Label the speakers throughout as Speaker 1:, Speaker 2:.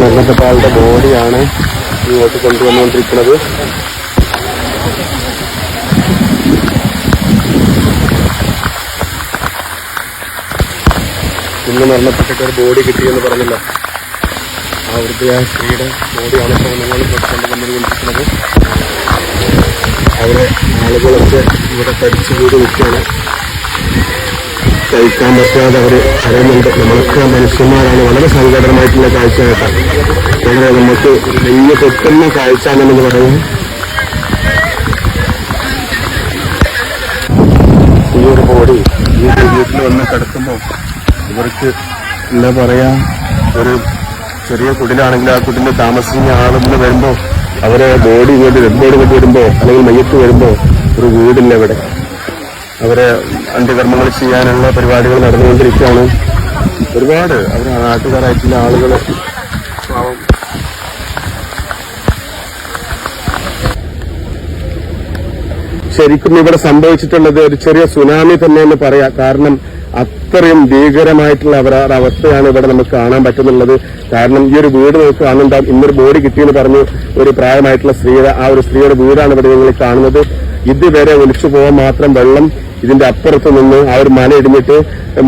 Speaker 1: മരണപ്പെട്ട ബോഡിയാണ് ഇങ്ങോട്ട് കൊണ്ടുവന്നുകൊണ്ടിരിക്കുന്നത്. ഇന്ന് മരണപ്പെട്ടിട്ട് ഒരു ബോഡി കിട്ടിയെന്ന് പറഞ്ഞില്ല. ആ വൃദ്ധയായ സ്ത്രീയുടെ ബോഡിയാണ് ഇപ്പോൾ നിങ്ങൾ കൊണ്ടുവന്നുകൊണ്ടിരിക്കുന്നത്. അവരെ ആളുകളൊക്കെ ഇവിടെ തടിച്ചു കൂടി നിൽക്കുകയാണ്. കഴിക്കാൻ പറ്റാതെ അവർ അറിയുന്നുണ്ട് നമ്മളൊക്കെ മനുഷ്യന്മാരാണ്. വളരെ സങ്കടമായിട്ടുള്ള കാഴ്ച കേട്ടാണ് വളരെ നമുക്ക് വലിയ പൊട്ടുന്ന കാഴ്ച എന്നു പറയും. ഈ ഒരു ബോഡി ഈ വീട്ടിൽ വന്ന് കിടക്കുമ്പോൾ ഇവർക്ക് എന്താ പറയാ ഒരു ചെറിയ കുടിലാണെങ്കിൽ ആ കുടിലിൽ താമസിക്കുന്ന ആളെന്ന് വരുമ്പോൾ അവരെ ബോഡി ഇങ്ങോട്ട് ഡെഡ് ബോഡി കൊണ്ട് വരുമ്പോൾ അല്ലെങ്കിൽ മയ്യത്ത് വരുമ്പോൾ ഒരു വീടില്ല ഇവിടെ. അവരെ അന്ത്യകർമ്മങ്ങൾ ചെയ്യാനുള്ള പരിപാടികൾ നടന്നുകൊണ്ടിരിക്കുകയാണ്. ഒരുപാട് അവരെ നാട്ടുകാരായിട്ടുള്ള ആളുകൾ പാവം. ശരിക്കും ഇവിടെ സംഭവിച്ചിട്ടുള്ളത് ഒരു ചെറിയ സുനാമി തന്നെ എന്ന് പറയാം. കാരണം അത്രയും ഭീകരമായിട്ടുള്ള അവരുടെ അവസ്ഥയാണ് ഇവിടെ നമുക്ക് കാണാൻ പറ്റുന്നുള്ളത്. കാരണം ഈ ഒരു വീട് നമുക്ക് കാണുന്നുണ്ടാവും. ഇന്നൊരു ബോഡി കിട്ടിയെന്ന് പറഞ്ഞു ഒരു പ്രായമായിട്ടുള്ള സ്ത്രീയുടെ ആ ഒരു സ്ത്രീയുടെ വീടാണ് ഇവിടെ നിങ്ങൾ കാണുന്നത്. ഇതുവരെ ഒലിച്ചു പോകാൻ മാത്രം വെള്ളം ഇതിന്റെ അപ്പുറത്ത് നിന്ന് ആ ഒരു മല ഇടിഞ്ഞിട്ട്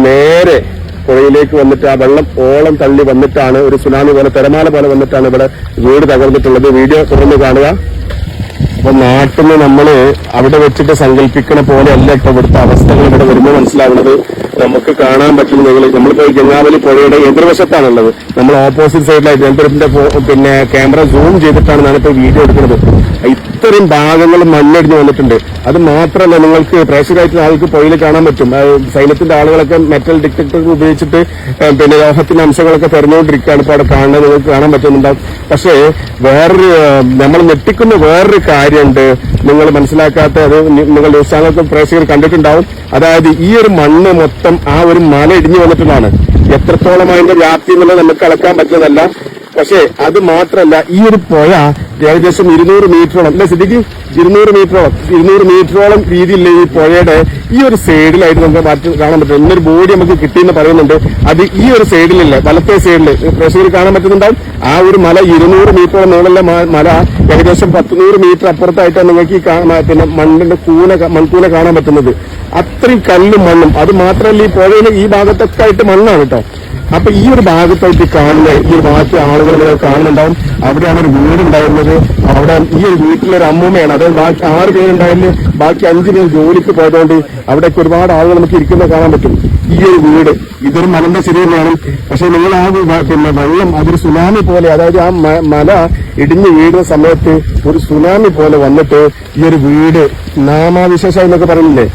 Speaker 1: നേരെ പുഴയിലേക്ക് വന്നിട്ട് ആ വെള്ളം ഓളം തള്ളി വന്നിട്ടാണ് ഒരു സുനാമി പോലെ തിരമാല പോലെ വന്നിട്ടാണ് ഇവിടെ വീട് തകർന്നിട്ടുള്ളത്. വീഡിയോ തുറന്ന് കാണുക. അപ്പൊ നാട്ടിൽ നമ്മൾ അവിടെ വെച്ചിട്ട് സങ്കല്പിക്കണ പോലെ അല്ല ഇപ്പൊ ഇവിടുത്തെ അവസ്ഥകൾ ഇവിടെ വരുമ്പോൾ മനസ്സിലാവുന്നത്. നമുക്ക് കാണാൻ പറ്റുന്ന നിങ്ങൾ നമ്മളിപ്പോ ഗംഗാവലി പുഴയുടെ എതിർവശത്താണുള്ളത്. നമ്മൾ ഓപ്പോസിറ്റ് സൈഡിലായിട്ട് രണ്ടുപേരുടെ പിന്നെ ക്യാമറ സൂം ചെയ്തിട്ടാണ് ഞാനിപ്പോ വീഡിയോ എടുക്കുന്നത്. ഇത്രയും ഭാഗങ്ങൾ മണ്ണിടിഞ്ഞ് വന്നിട്ടുണ്ട്. അത് മാത്രമല്ല നിങ്ങൾക്ക് പ്രേക്ഷകരായിട്ടുള്ള ആൾക്ക് പുഴയിൽ കാണാൻ പറ്റും. സൈന്യത്തിന്റെ ആളുകളൊക്കെ മെറ്റൽ ഡിറ്റക്ടർ ഉപയോഗിച്ചിട്ട് പിന്നെ ലോഹത്തിന്റെ അംശങ്ങളൊക്കെ തെരഞ്ഞുകൊണ്ടിരിക്കുകയാണ് ഇപ്പോൾ അവിടെ കാണുന്നത്. നിങ്ങൾക്ക് കാണാൻ പറ്റുന്നുണ്ടാവും. പക്ഷേ വേറൊരു നമ്മൾ ഞെട്ടിക്കുന്ന വേറൊരു കാര്യമുണ്ട്. നിങ്ങൾ മനസ്സിലാക്കാത്ത അത് നിങ്ങൾ ന്യൂസ് ചാനലൊക്കെ പ്രേക്ഷകർ കണ്ടിട്ടുണ്ടാവും. അതായത് ഈ ഒരു മണ്ണ് മൊത്തം ആ ഒരു മല ഇടിഞ്ഞു വന്നിട്ടുള്ളതാണ്. എത്രത്തോളം അതിന്റെ വ്യാപ്തി എന്നുള്ളത് നമുക്ക് അളക്കാൻ പറ്റുന്നതല്ല. പക്ഷേ അത് മാത്രമല്ല ഈ ഒരു പുഴ ഏകദേശം ഇരുന്നൂറ് മീറ്ററോളം അല്ലെ സിദ്ധിക്ക് ഇരുന്നൂറ് മീറ്ററോളം ഇരുന്നൂറ് മീറ്ററോളം വീതിയില്ല ഈ പുഴയുടെ ഈ ഒരു സൈഡിലായിട്ട് നമുക്ക് മാറ്റി കാണാൻ പറ്റും. ഇന്നൊരു ബോഡി നമുക്ക് കിട്ടിയെന്ന് പറയുന്നുണ്ട്. അത് ഈ ഒരു സൈഡിലല്ല വലത്തെ സൈഡിൽ പ്രേക്ഷകർ കാണാൻ പറ്റുന്നുണ്ടാവും. ആ ഒരു മല ഇരുന്നൂറ് മീറ്ററോളം നീളമുള്ള മല ഏകദേശം പത്തുനൂറ് മീറ്റർ അപ്പുറത്തായിട്ടാണ് നിങ്ങൾക്ക് ഈ പിന്നെ മണ്ണിന്റെ കൂന മൺകൂന കാണാൻ പറ്റുന്നത്. അത്രയും കല്ലും മണ്ണും. അത് മാത്രമല്ല ഈ പുഴയിൽ ഈ ഭാഗത്തൊക്കെ ആയിട്ട് മണ്ണാണ് കേട്ടോ. അപ്പൊ ഈ ഒരു ഭാഗത്തായിട്ട് കാണുന്ന ഈ ഒരു ബാക്കി ആളുകൾ കാണുന്നുണ്ടാവും. അവിടെയാണ് ഒരു വീടുണ്ടായിരുന്നത്. അവിടെ ഈ ഒരു വീട്ടിലൊരു അമ്മൂമ്മയാണ്. അതായത് ബാക്കി ആറ് പേരുണ്ടായിരുന്നു. ബാക്കി അഞ്ച് പേര് ജോലിക്ക് പോയതുകൊണ്ട് അവിടേക്ക് ഒരുപാട് ആളുകൾ നമുക്ക് ഇരിക്കുന്നത് കാണാൻ പറ്റും. ഈ ഒരു വീട് ഇതൊരു മലന്റെ ശരി തന്നെയാണ് പക്ഷെ നിങ്ങൾ ആ പിന്നെ വെള്ളം അതൊരു സുനാമി പോലെ അതായത് ആ മല ഇടിഞ്ഞു വീഴുന്ന സമയത്ത് ഒരു സുനാമി പോലെ വന്നിട്ട് ഈ ഒരു വീട് നാമാവിശേഷം എന്നൊക്കെ പറയുന്നില്ലേ?